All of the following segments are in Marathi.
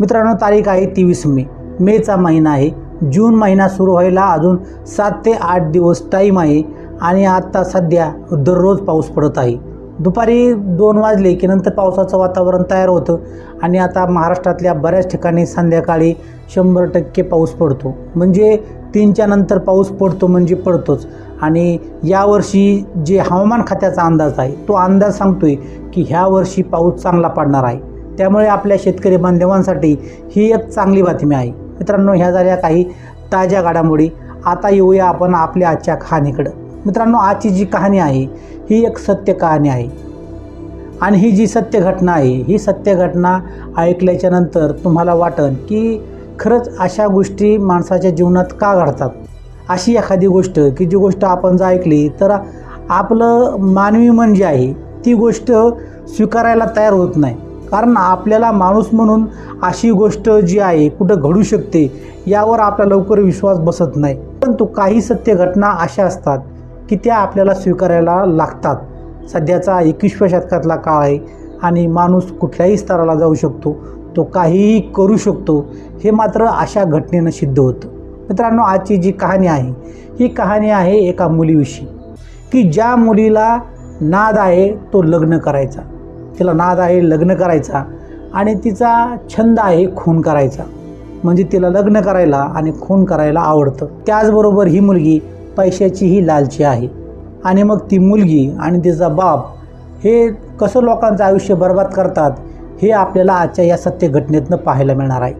मित्रांनो तारीख आहे तेवीस मे. मेचा महिना आहे. जून महिना सुरू व्हायला अजून सात ते आठ दिवस टाईम आहे आणि आत्ता सध्या दररोज पाऊस पडत आहे. दुपारी दोन वाजले की नंतर पावसाचं वातावरण तयार होतं आणि आता महाराष्ट्रातल्या बऱ्याच ठिकाणी संध्याकाळी शंभर टक्के पाऊस पडतो. म्हणजे तीनच्या नंतर पाऊस पडतो म्हणजे पडतोच. आणि यावर्षी जे हवामान खात्याचा अंदाज आहे तो अंदाज सांगतोय की ह्या वर्षी पाऊस चांगला पडणार आहे. त्यामुळे आपल्या शेतकरी बांधवांसाठी ही एक चांगली बातमी आहे. मित्रांनो ह्या झाल्या काही ताज्या घडामोडी. आता येऊया आपण आपल्या आजच्या कहाणीकडं. मित्रांनो आजची जी कहाणी आहे ही एक सत्य कहाणी आहे. आणि ही जी सत्य घटना आहे ही सत्य घटना ऐकल्याच्या नंतर तुम्हाला वाटन की खरंच अशा गोष्टी माणसाच्या जीवनात का घडतात? अशी एखादी गोष्ट की जी गोष्ट आपण जर ऐकली तर आपलं मानवी मन जे आहे ती गोष्ट स्वीकारायला तयार होत नाही. कारण आपल्याला माणूस म्हणून अशी गोष्ट जी आहे कुठं घडू शकते यावर आपला लवकर विश्वास बसत नाही. परंतु काही सत्य घटना अशा असतात की त्या आपल्याला स्वीकारायला लागतात. सध्याचा एकविसव्या शतकातला काळ आहे आणि माणूस कुठल्याही स्तराला जाऊ शकतो तो काहीही करू शकतो हे मात्र अशा घटनेनं सिद्ध होतं. मित्रांनो आजची जी कहाणी आहे ही कहाणी आहे एका मुलीविषयी की ज्या मुलीला नाद आहे तो लग्न करायचा. तिला नाद आहे लग्न करायचा आणि तिचा छंद आहे खून करायचा. म्हणजे तिला लग्न करायला आणि खून करायला आवडतं. त्याचबरोबर ही मुलगी पैशाचीही लालची आहे. आणि मग ती मुलगी आणि तिचा बाप हे कसं लोकांचं आयुष्य बर्बाद करतात हे आपल्याला आजच्या या सत्य घटनेतनं पाहायला मिळणार आहे.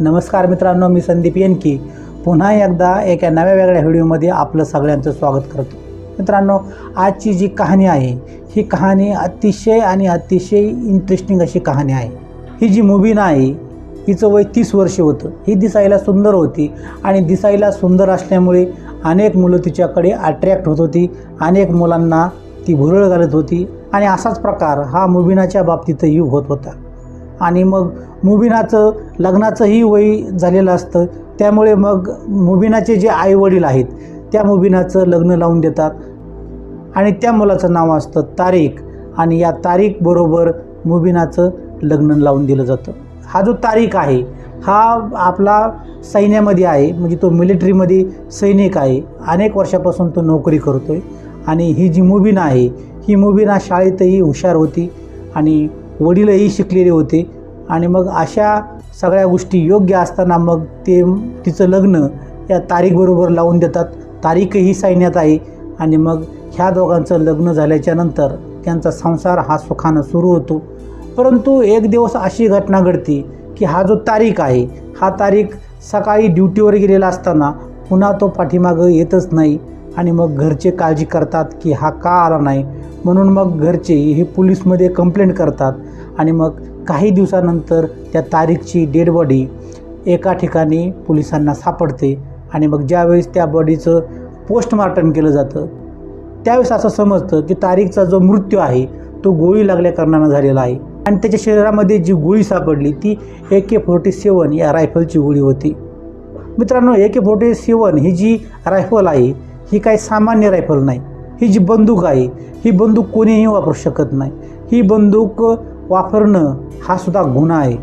नमस्कार मित्रांनो मी संदीप येनकी. पुन्हा एकदा एका नव्या वेगळ्या व्हिडिओमध्ये आपलं सगळ्यांचं स्वागत करतो. मित्रांनो आजची जी कहाणी आहे ही कहाणी अतिशय आणि अतिशय इंटरेस्टिंग अशी कहाणी आहे. ही जी मुबीना आहे हिचं वय तीस वर्ष होतं. ही दिसायला सुंदर होती आणि दिसायला सुंदर असल्यामुळे अनेक मुलं तिच्याकडे अट्रॅक्ट होत होती अनेक मुलांना ती भुरळ घालत होती आणि असाच प्रकार हा मुबिनाच्या बाबतीतही होत होता. आणि मग मुबिनाचं लग्नाचंही वय झालेलं असतं त्यामुळे मग मुबिनाचे जे आईवडील आहेत त्या मुबिनाचं लग्न लावून देतात. आणि त्या मुलाचं नाव असतं तारीख. आणि या तारीख बरोबर मुबिनाचं लग्न लावून दिलं जातं. हा जो तारीख आहे हा आपला सैन्यामध्ये आहे म्हणजे तो मिलिटरीमध्ये सैनिक आहे. अनेक वर्षापासून तो नोकरी करतो आहे आणि ही जी मुबिना आहे ही मुबिना शाळेतही हुशार होती आणि वडीलही शिकलेले होते. आणि मग अशा सगळ्या गोष्टी योग्य असताना मग ते तिचं लग्न या तारीखबरोबर लावून देतात. तारीखही सैन्यात आहे. आणि मग ह्या दोघांचं लग्न झाल्याच्यानंतर त्यांचा संसार हा सुखानं सुरू होतो. परंतु एक दिवस अशी घटना घडती की हा जो तारीख आहे हा तारीख सकाळी ड्युटीवर गेलेला असताना पुन्हा तो पाठीमागं येतच नाही आणि मग घरचे काळजी करतात की हा का आला नाही. म्हणून मग घरचे हे पोलीसमध्ये कंप्लेंट करतात आणि मग काही दिवसानंतर त्या तारीखची डेड बॉडी एका ठिकाणी पोलिसांना सापडते आणि मग ज्यावेळेस त्या बॉडीचं पोस्टमार्टम केलं जातं त्यावेळेस असं समजतं की तारीखचा जो मृत्यू आहे तो गोळी लागल्या कारणानं झालेला आहे. आणि त्याच्या शरीरामध्ये जी गोळी सापडली ती ए के फोर्टी सेवन या रायफलची गोळी होती. मित्रांनो ए के फोर्टी सेवन ही जी रायफल आहे ही काही सामान्य रायफल नाही. ही जी बंदूक आहे ही बंदूक कोणीही वापरू शकत नाही. ही बंदूक वापरणं हा सुद्धा गुन्हा आहे.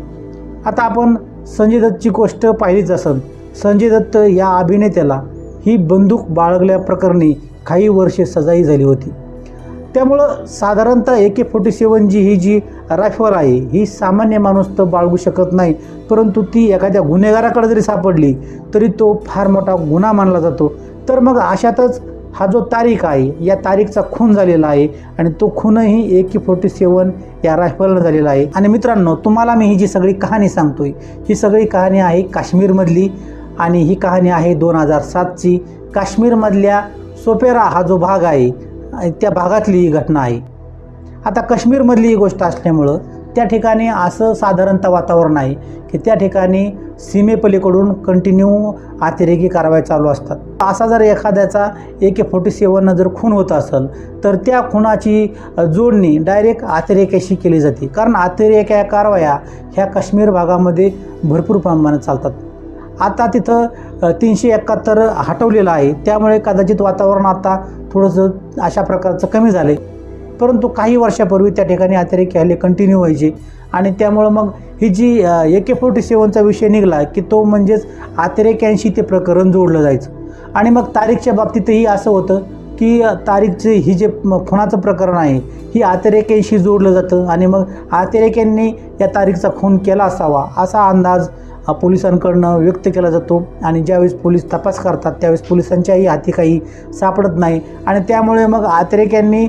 आता आपण संजय दत्तची गोष्ट पाहिलीच असेल. संजय दत्त या अभिनेत्याला ही बंदूक बाळगल्याप्रकरणी काही वर्षे सजाई झाली होती. त्यामुळं साधारणतः ए के फोर्टी सेवन जी ही जी रायफल आहे ही सामान्य माणूस तर बाळगू शकत नाही. परंतु ती एखाद्या गुन्हेगाराकडे जरी सापडली तरी तो फार मोठा गुन्हा मानला जातो. तर मग अशातच हा जो तारीख आहे या तारीखचा खून झालेला आहे आणि तो खूनही ए के फोर्टी सेवन या रायफलनं झालेला आहे. आणि मित्रांनो तुम्हाला मी ही जी सगळी कहाणी सांगतोय ही सगळी कहाणी आहे काश्मीरमधली आणि ही कहाणी आहे दोन हजार सातची. काश्मीरमधल्या सोपेरा हा जो भाग आहे त्या भागातली ही घटना आहे. आता काश्मीरमधली ही गोष्ट असल्यामुळं त्या ठिकाणी असं साधारणतः वातावरण आहे की त्या ठिकाणी सीमेपलीकडून कंटिन्यू अतिरेकी कारवाई चालू असतात. असा जर एखाद्याचा ए के फोर्टी सेवननं जर खून होत असेल तर त्या खुनाची जोडणी डायरेक्ट अतिरेक्याशी केली जाते. कारण अतिरेक्या कारवाया ह्या काश्मीर भागामध्ये भरपूर प्रमाणात चालतात. आता तिथं तीनशे एकाहत्तर हटवलेलं आहे. त्यामुळे कदाचित वातावरण आता थोडंसं अशा प्रकारचं कमी झालं आहे परंतु काही वर्षापूर्वी त्या ठिकाणी अतिरेकी हल्ले कंटिन्यू व्हायचे. आणि त्यामुळं मग ही जी ए के फोर्टी सेवनचा विषय निघाला की तो म्हणजेच अतिरेक्यांशी ते प्रकरण जोडलं जायचं. आणि मग तारीखच्या बाबतीतही असं होतं की तारीखचे ही जे खुनाचं प्रकरण आहे ही अतिरेक्यांशी जोडलं जातं. आणि मग अतिरेक्यांनी या तारीखचा खून केला असावा असा अंदाज हा पोलिसांकडनं व्यक्त केला जातो आणि ज्यावेळेस पोलीस तपास करतात त्यावेळेस पोलिसांच्याही हाती काही सापडत नाही. आणि त्यामुळे मग आतरेक्यांनी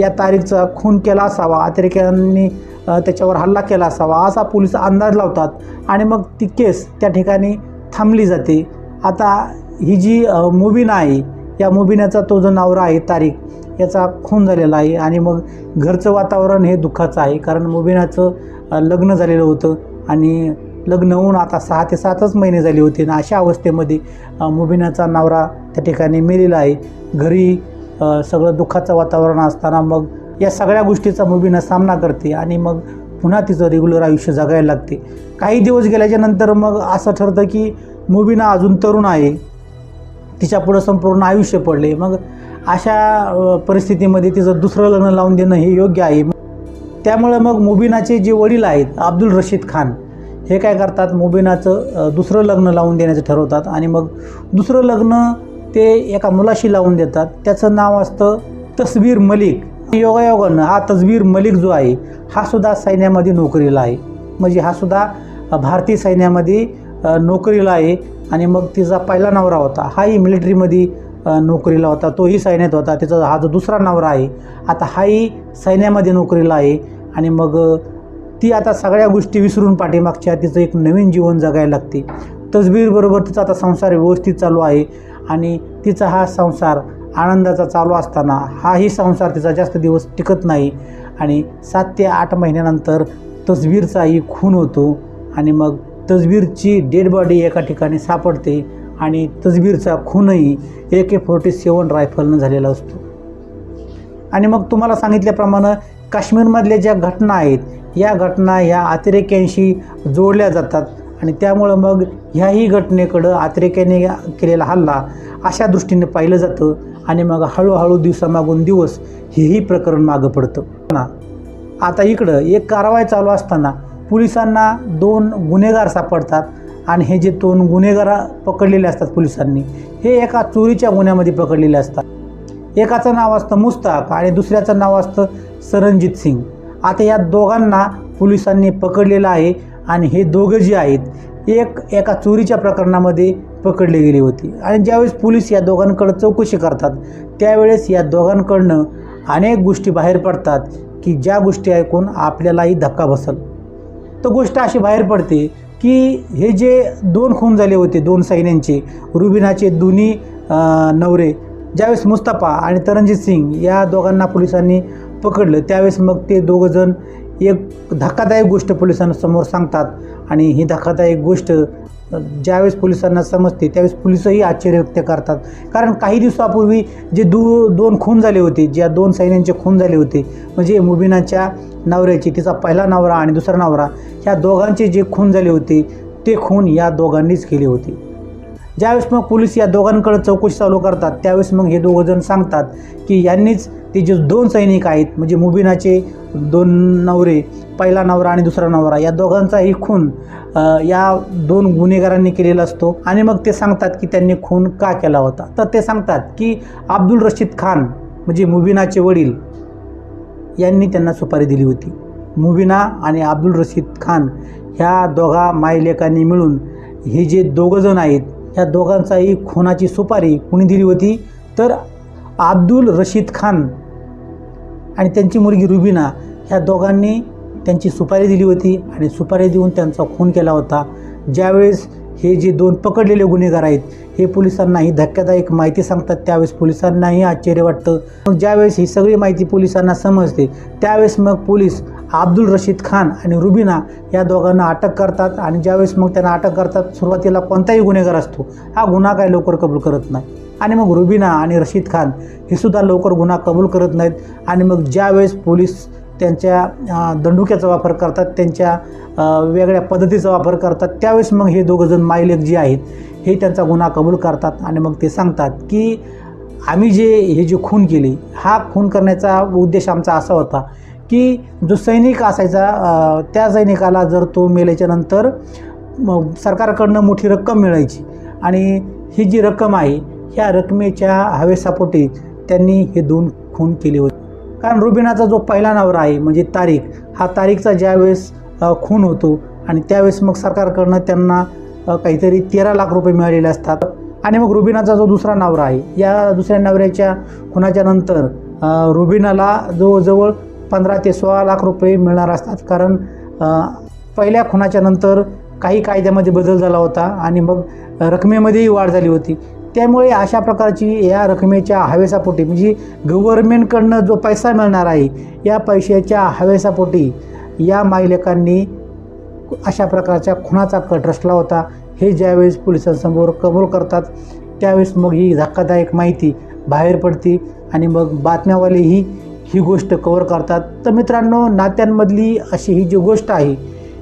या तारीखचा खून केला असावा आतरेक्यांनी त्याच्यावर हल्ला केला असावा असा पोलीस अंदाज लावतात. आणि मग ती केस त्या ठिकाणी थांबली जाते. आता ही जी मुबिना आहे या मुबिन्याचा तो जो नवरा आहे तारीख याचा खून झालेला आहे. आणि मग घरचं वातावरण हे दुःखाचं आहे कारण मुबिनाचं लग्न झालेलं होतं. आणि लग्न होऊन आता सहा ते सातच महिने झाले होते आणि अशा अवस्थेमध्ये मुबिनाचा नवरा त्या ठिकाणी मेलेला आहे. घरी सगळं दुःखाचं वातावरण असताना मग या सगळ्या गोष्टीचा मुबिना सामना करते आणि मग पुन्हा तिचं रेग्युलर आयुष्य जगायला लागते. काही दिवस गेल्याच्यानंतर मग असं ठरतं की मुबिना अजून तरुण आहे. तिच्या पुढं संपूर्ण आयुष्य पडले मग अशा परिस्थितीमध्ये तिचं दुसरं लग्न लावून देणं हे योग्य आहे. त्यामुळं मग मुबिनाचे जे वडील आहेत अब्दुल रशीद खान हे काय करतात? मुबिनाचं दुसरं लग्न लावून देण्याचं ठरवतात आणि मग दुसरं लग्न ते एका मुलाशी लावून देतात. त्याचं नाव असतं तस्वीर मलिक. योगायोगानं हा तस्वीर मलिक जो आहे हा सुद्धा सैन्यामध्ये नोकरीला आहे. म्हणजे हा सुद्धा भारतीय सैन्यामध्ये नोकरीला आहे आणि मग तिचा पहिला नवरा होता हाही मिलिटरीमध्ये नोकरीला होता. तोही सैन्यात होता. तिचा हा जो दुसरा नवरा आहे आता हाही सैन्यामध्ये नोकरीला आहे आणि मग ती आता सगळ्या गोष्टी विसरून पाठीमागच्या तिचं एक नवीन जीवन जगायला लागते. तसबीरबरोबर तिचा आता संसार व्यवस्थित चालू आहे. आणि तिचा हा संसार आनंदाचा चालू असताना हाही संसार तिचा जास्त दिवस टिकत नाही. आणि सात ते आठ महिन्यानंतर तसबीरचाही खून होतो. आणि मग तसबीरची डेड बॉडी एका ठिकाणी सापडते. आणि तसबीरचा खूनही ए के फोर्टी सेवन रायफलनं झालेला असतो. आणि मग तुम्हाला सांगितल्याप्रमाणे काश्मीरमधल्या ज्या घटना आहेत या घटना ह्या अतिरेक्यांशी जोडल्या जातात आणि त्यामुळं मग ह्याही घटनेकडं अतिरेक्याने केलेला हल्ला अशा दृष्टीने पाहिलं जातं आणि मग हळूहळू दिवसामागून दिवस हेही प्रकरण मागं पडतं. ना आता इकडं एक कारवाई चालू असताना पोलिसांना दोन गुन्हेगार सापडतात आणि हे जे दोन गुन्हेगार पकडलेले असतात पोलिसांनी हे एका चोरीच्या गुन्ह्यामध्ये पकडलेले असतात. एकाचं नाव असतं मुस्ताक आणि दुसऱ्याचं नाव असतं सरनजित सिंग. आता या दोघांना पोलिसांनी पकडलेलं आहे आणि हे दोघं जे आहेत एक एका चोरीच्या प्रकरणामध्ये पकडली गेली होती. आणि ज्यावेळेस पोलीस या दोघांकडं चौकशी करतात त्यावेळेस या दोघांकडनं अनेक गोष्टी बाहेर पडतात की ज्या गोष्टी ऐकून आपल्यालाही धक्का बसल. तर गोष्ट अशी बाहेर पडते की हे जे दोन खून झाले होते दोन सैन्यांचे रुबिनाचे दोन्ही नवरे ज्यावेळेस मुस्तफा आणि तरंजित सिंग या दोघांना पोलिसांनी पकडलं त्यावेळेस मग ते दोघंजण एक धक्कादायक गोष्ट पोलिसांना समोर सांगतात आणि ही धक्कादायक गोष्ट ज्यावेळेस पोलिसांना समजते त्यावेळेस पोलिसही आश्चर्य व्यक्त करतात. कारण काही दिवसापूर्वी जे दू दोन खून झाले होते ज्या दोन सैन्यांचे खून झाले होते म्हणजे मुबिनाच्या नवऱ्याची तिचा पहिला नवरा आणि दुसरा नवरा ह्या दोघांचे जे खून झाले होते ते खून या दोघांनीच केले होते. ज्यावेळेस मग पोलीस या दोघांकडे चौकशी चालू करतात त्यावेळेस मग हे दोघंजण सांगतात की यांनीच ते जे दोन सैनिक आहेत म्हणजे मुबिनाचे दोन नवरे पहिला नवरा आणि दुसरा नवरा या दोघांचाही खून या दोन गुन्हेगारांनी केलेला असतो. आणि मग ते सांगतात की त्यांनी खून का केला होता? तर ते सांगतात की अब्दुल रशीद खान म्हणजे मुबिनाचे वडील यांनी त्यांना सुपारी दिली होती. मुबिना आणि अब्दुल रशीद खान ह्या दोघा मायलेकांनी मिळून हे जे दोघंजण आहेत ह्या दोघांचाही खुनाची सुपारी कुणी दिली होती? तर अब्दुल रशीद खान आणि त्यांची मुलगी रुबिना ह्या दोघांनी त्यांची सुपारी दिली होती आणि सुपारी देऊन त्यांचा खून केला होता. ज्यावेळेस हे जे दोन पकडलेले गुन्हेगार आहेत हे पोलिसांनाही धक्कादायक माहिती सांगतात. त्यावेळेस पोलिसांनाही आश्चर्य वाटतं. मग ज्यावेळेस ही सगळी माहिती पोलिसांना समजते त्यावेळेस मग पोलीस अब्दुल रशीद खान आणि रुबिना या दोघांना अटक करतात आणि ज्यावेळेस मग त्यांना अटक करतात सुरुवातीला कोणताही गुन्हेगार असतो हा गुन्हा काय लवकर कबूल करत नाही आणि मग रुबिना आणि रशीद खान हे सुद्धा लवकर गुन्हा कबूल करत नाहीत. आणि मग ज्यावेळेस पोलीस त्यांच्या दंडुक्याचा वापर करतात त्यांच्या वेगळ्या पद्धतीचा वापर करतात. त्यावेळेस मग हे दोघंजण मायलेक जे आहेत हे त्यांचा गुन्हा कबूल करतात आणि मग ते सांगतात की आम्ही जे हे जे खून केले हा खून करण्याचा उद्देश आमचा असा होता की जो सैनिक असायचा त्या सैनिकाला जर तो मेल्याच्या नंतर मग सरकारकडनं मोठी रक्कम मिळायची आणि ही जी रक्कम आहे ह्या रकमेच्या हवेसापोटी त्यांनी हे दोन खून केले होते. कारण रुबिनाचा जो पहिला नवरा आहे म्हणजे तारीख हा तारीखचा ज्यावेळेस खून होतो. आणि त्यावेळेस मग सरकारकडनं त्यांना काहीतरी तेरा लाख रुपये मिळालेले असतात. आणि मग रुबिनाचा जो दुसरा नवरा आहे या दुसऱ्या नवऱ्याच्या खुनाच्या नंतर रुबिनाला जवळजवळ पंधरा ते सोळा लाख रुपये मिळणार असतात. कारण पहिल्या खुनाच्या नंतर काही कायद्यामध्ये बदल झाला होता आणि मग रकमेमध्येही वाढ झाली होती. त्यामुळे अशा प्रकारची या रकमेच्या हवेसापोटी म्हणजे गव्हर्मेंटकडनं जो पैसा मिळणार आहे या पैशाच्या हवेसापोटी या मायलेकांनी अशा प्रकारच्या खुनाचा कट रचला होता. हे ज्यावेळेस पोलिसांसमोर कबूल करतात त्यावेळेस मग ही धक्कादायक माहिती बाहेर पडते आणि मग बातम्यावालेही ही गोष्ट कवर करतात. तर मित्रांनो नात्यांमधली अशी ही जी गोष्ट आहे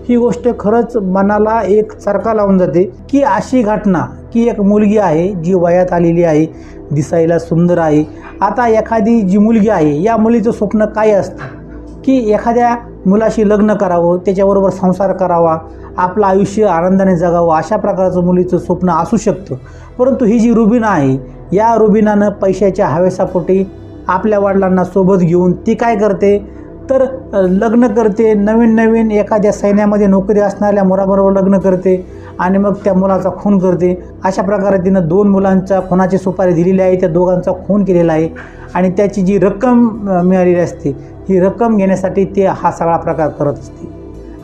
ही गोष्ट खरंच मनाला एक चरका लावून जाते की अशी घटना की एक मुलगी आहे जी वयात आलेली आहे दिसायला सुंदर आहे. आता एखादी जी मुलगी आहे या मुलीचं स्वप्न काय असतं? की एखाद्या मुलाशी लग्न करावं त्याच्याबरोबर संसार करावा आपलं आयुष्य आनंदाने जगावं अशा प्रकारचं मुलीचं स्वप्न असू शकतं. परंतु ही जी रुबिना आहे या रुबिनानं पैशाच्या हवेसापोटी आपल्या वडिलांना सोबत घेऊन ती काय करते? तर लग्न करते नवीन नवीन एखाद्या सैन्यामध्ये नोकरी असणाऱ्या मुलाबरोबर लग्न करते आणि मग त्या मुलाचा खून करते. अशा प्रकारे तिनं दोन मुलांच्या खुनाची सुपारी दिलेली आहे त्या दोघांचा खून केलेला आहे आणि त्याची जी रक्कम मिळालेली असते ही रक्कम घेण्यासाठी ते हा सगळा प्रकार करत असते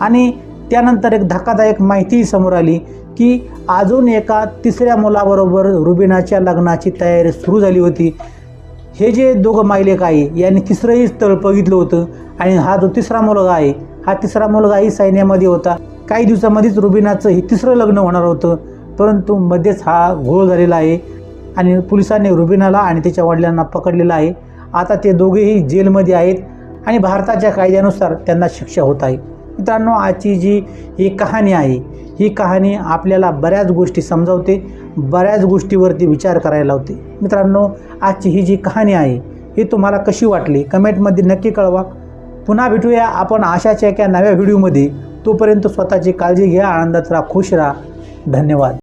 आणि त्यानंतर एक धक्कादायक माहितीही समोर आली की अजून एका तिसऱ्या मुलाबरोबर रुबिनाच्या लग्नाची तयारी सुरू झाली होती. हे जे दोघं मायलेक आहे यांनी तिसरंही स्थळ बघितलं होतं आणि हा जो तिसरा मुलगा आहे हा तिसरा मुलगाही सैन्यामध्ये होता. काही दिवसामध्येच रुबिनाचं हे तिसरं लग्न होणार होतं परंतु मध्येच हा घोळ झालेला आहे आणि पोलिसांनी रुबिनाला आणि त्याच्या वडिलांना पकडलेलं आहे. आता ते दोघेही जेलमध्ये आहेत. आणि भारताच्या कायद्यानुसार त्यांना शिक्षा होत आहे. मित्रांनो आजची जी ही कहाणी आहे ही कहाणी आपल्याला बऱ्याच गोष्टी समजावते बऱ्याच गोष्टीवरती विचार करायला लावते. मित्रांनो आजची ही जी कहाणी आहे ही तुम्हाला कशी वाटली? कमेंटमध्ये नक्की कळवा. पुन्हा भेटूया आपण आशाच्या एका नव्या व्हिडिओमध्ये. तोपर्यंत स्वतःची काळजी घ्या आनंदात राहा खुश राहा. धन्यवाद.